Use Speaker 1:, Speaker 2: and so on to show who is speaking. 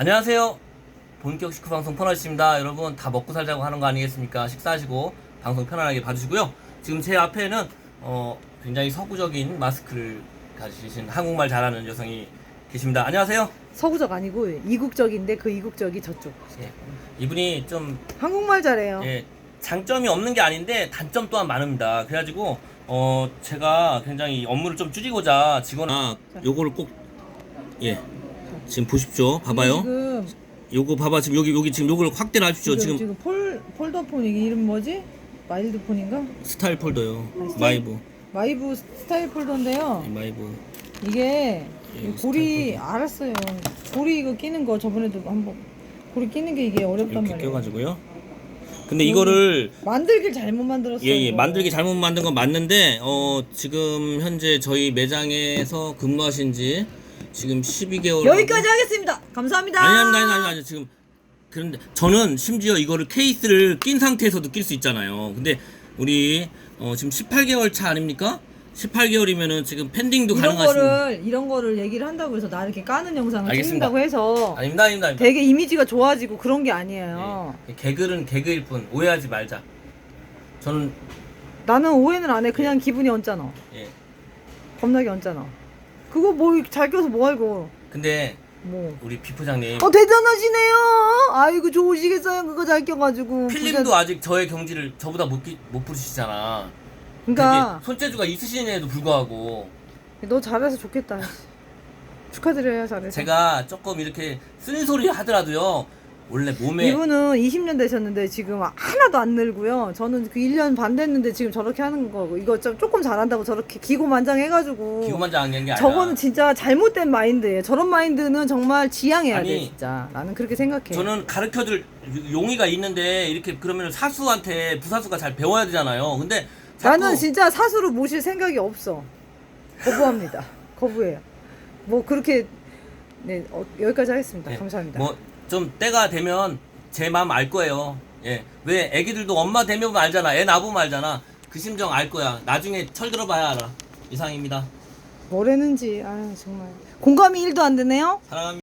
Speaker 1: 안녕하세요. 본격 식후 방송 퍼널씨입니다. 여러분 다 먹고 살자고 하는 거 아니겠습니까? 식사하시고 방송 편안하게 봐주시고요. 지금 제 앞에는 어, 굉장히 서구적인 마스크를 가지신 한국말 잘하는 여성이 계십니다. 안녕하세요.
Speaker 2: 서구적 아니고 이국적인데 그 이국적이 저쪽.
Speaker 1: 예, 이분이 좀
Speaker 2: 한국말 잘해요.
Speaker 1: 예, 장점이 없는 게 아닌데 단점 또한 많습니다. 그래가지고 어 제가 굉장히 업무를 좀 줄이고자 직원 아 요거를 꼭 예. 지금 보십시오. 봐봐요.
Speaker 2: 지금
Speaker 1: 요거 봐봐 지금 여기 여기 지금 요걸 확대를 하십시오.
Speaker 2: 지금,
Speaker 1: 지금
Speaker 2: 지금 폴 폴더폰 이게 이름 뭐지? 마일드 폰인가?
Speaker 1: 스타일 폴더요.
Speaker 2: 아, 스타일?
Speaker 1: 마이브.
Speaker 2: 마이브 스타일 폴더인데요.
Speaker 1: 이 마이브.
Speaker 2: 이게
Speaker 1: 예,
Speaker 2: 이 고리 알았어요. 고리 이거 끼는 거 저번에도 한번 고리 끼는 게 이게 어렵단
Speaker 1: 이렇게
Speaker 2: 말이에요.
Speaker 1: 껴가지고요. 근데 이거를
Speaker 2: 만들길 잘못 만들었어요.
Speaker 1: 예예
Speaker 2: 이거.
Speaker 1: 만들기 잘못 만든 건 맞는데 어 지금 현재 저희 매장에서 근무하신지 지금 12개월
Speaker 2: 여기까지 하겠습니다. 감사합니다.
Speaker 1: 아니 아니 아니 아니 아니 지금 그런데 저는 심지어 이거를 케이스를 낀 상태에서도 낄수 있잖아요. 근데 우리 어 지금 18개월 차 아닙니까? 18개월이면은 지금 팬딩도
Speaker 2: 이런
Speaker 1: 가능하신
Speaker 2: 거를 이런 거를 얘기를 한다고 해서 나 이렇게 까는 영상을
Speaker 1: 알겠습니다.
Speaker 2: 찍는다고 해서
Speaker 1: 아닙니다 아닙니다. 아닙니다.
Speaker 2: 되게 이미지가 좋아지고 그런 게 아니에요.
Speaker 1: 예, 개그는 개그일 뿐 오해하지 말자. 저는
Speaker 2: 나는 오해는 안 해. 그냥 기분이 언짢아.
Speaker 1: 예
Speaker 2: 겁나게 언짢아. 그거 뭐 잘 껴서 뭐 알고
Speaker 1: 근데
Speaker 2: 뭐.
Speaker 1: 우리 비부장님
Speaker 2: 어 대단하시네요. 아이고 좋으시겠어요. 그거 잘 껴가지고.
Speaker 1: 필름도
Speaker 2: 부자-
Speaker 1: 아직 저의 경지를 저보다 못, 끼- 못 부르시잖아.
Speaker 2: 그러니까
Speaker 1: 되게 손재주가 있으신에도 불구하고
Speaker 2: 너 잘해서 좋겠다. 축하드려요 잘해서.
Speaker 1: 제가 조금 이렇게 쓴소리 하더라도요 원래 몸에
Speaker 2: 이분은 20년 되셨는데 지금 하나도 안 늘고요. 저는 그 1년 반 됐는데 지금 저렇게 하는 거고 이거 좀 조금 잘한다고 저렇게 기고만장 해가지고
Speaker 1: 기고만장한 게 아니라
Speaker 2: 저거는 진짜 잘못된 마인드예요. 저런 마인드는 정말 지양해야 돼
Speaker 1: 아니,
Speaker 2: 진짜. 나는 그렇게 생각해.
Speaker 1: 저는 가르쳐줄 용의가 있는데 이렇게 그러면 사수한테 부사수가 잘 배워야 되잖아요. 근데 자꾸
Speaker 2: 나는 진짜 사수로 모실 생각이 없어. 거부합니다. 거부해요. 뭐 그렇게 네 어, 여기까지 하겠습니다.
Speaker 1: 예,
Speaker 2: 감사합니다.
Speaker 1: 뭐 좀 때가 되면 제 마음 알 거예요. 예. 왜 애기들도 엄마 되면 알잖아. 애 낳으면 알잖아. 그 심정 알 거야. 나중에 철 들어봐야 알아. 이상입니다.
Speaker 2: 뭐라는지 아 정말 공감이 1도 안 되네요.
Speaker 1: 사랑합니다.